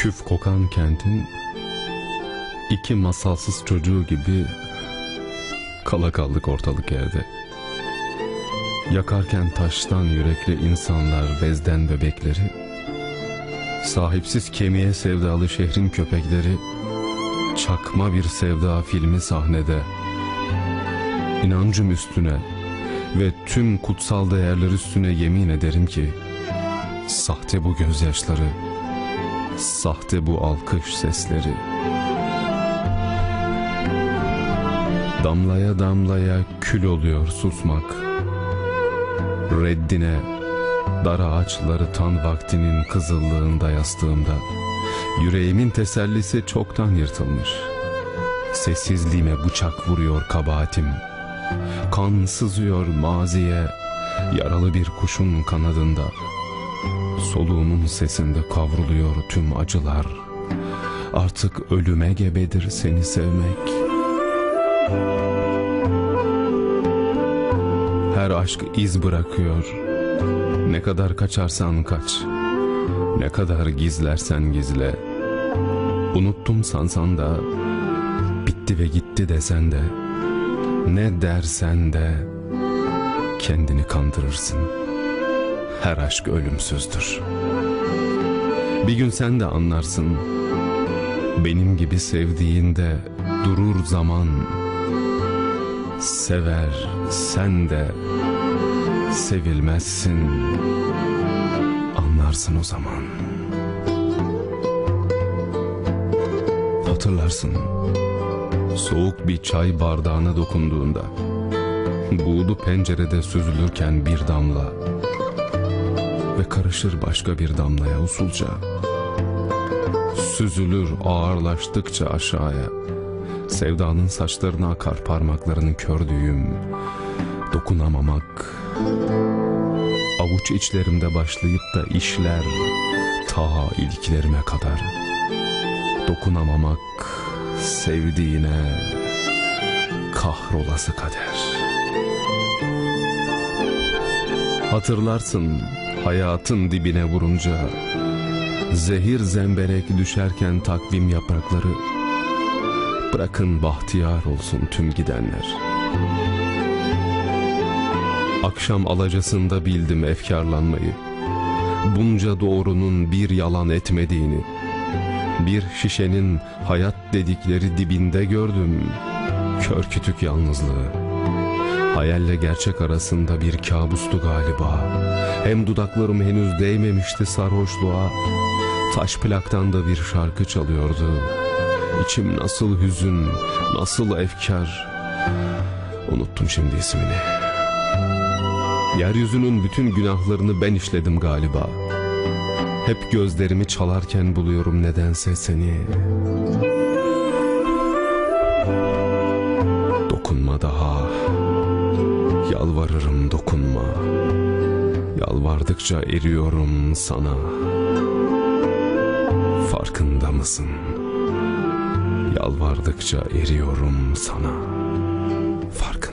küf kokan kentin iki masalsız çocuğu gibi kala kaldık ortalık yerde. Yakarken taştan yürekli insanlar bezden bebekleri, sahipsiz kemiğe sevdalı şehrin köpekleri, çakma bir sevda filmi sahnede, inancım üstüne ve tüm kutsal değerler üstüne yemin ederim ki, sahte bu gözyaşları, sahte bu alkış sesleri. Damlaya damlaya kül oluyor susmak. Reddine, dar ağaçları tan vaktinin kızıllığında yastığımda. Yüreğimin tesellisi çoktan yırtılmış. Sessizliğime bıçak vuruyor kabahatim. Kan sızıyor maziye, yaralı bir kuşun kanadında. Soluğumun sesinde kavruluyor tüm acılar. Artık ölüme gebedir seni sevmek. Her aşk iz bırakıyor. Ne kadar kaçarsan kaç. Ne kadar gizlersen gizle. Unuttum sansan da, bitti ve gitti desen de, ne dersen de kendini kandırırsın. Her aşk ölümsüzdür. Bir gün sen de anlarsın. Benim gibi sevdiğinde durur zaman. Sever sen de sevilmezsin. Anlarsın o zaman. Hatırlarsın. Soğuk bir çay bardağına dokunduğunda buğdu pencerede süzülürken bir damla ve karışır başka bir damlaya usulca. Süzülür ağırlaştıkça aşağıya. Sevdanın saçlarına akar parmaklarını kördüğüm. Dokunamamak. Avuç içlerimde başlayıp da işler ta iliklerime kadar. Dokunamamak sevdiğine kahrolası kader. Hatırlarsın hayatın dibine vurunca Zehir zemberek düşerken takvim yaprakları. Bırakın bahtiyar olsun tüm gidenler. Akşam alacasında bildim efkarlanmayı. Bunca doğrunun bir yalan etmediğini. Bir şişenin hayat dedikleri dibinde gördüm. Kör kütük yalnızlığı Hayalle gerçek arasında bir kabustu galiba. Hem dudaklarım henüz değmemişti sarhoşluğa. Taş plaktan da bir şarkı çalıyordu. İçim nasıl hüzün, nasıl efkar. Unuttum şimdi ismini. Yeryüzünün bütün günahlarını ben işledim galiba. Hep gözlerimi çalarken buluyorum nedense seni. Yalvarırım dokunma Yalvardıkça eriyorum sana Farkında mısın? Yalvardıkça eriyorum sana Farkında?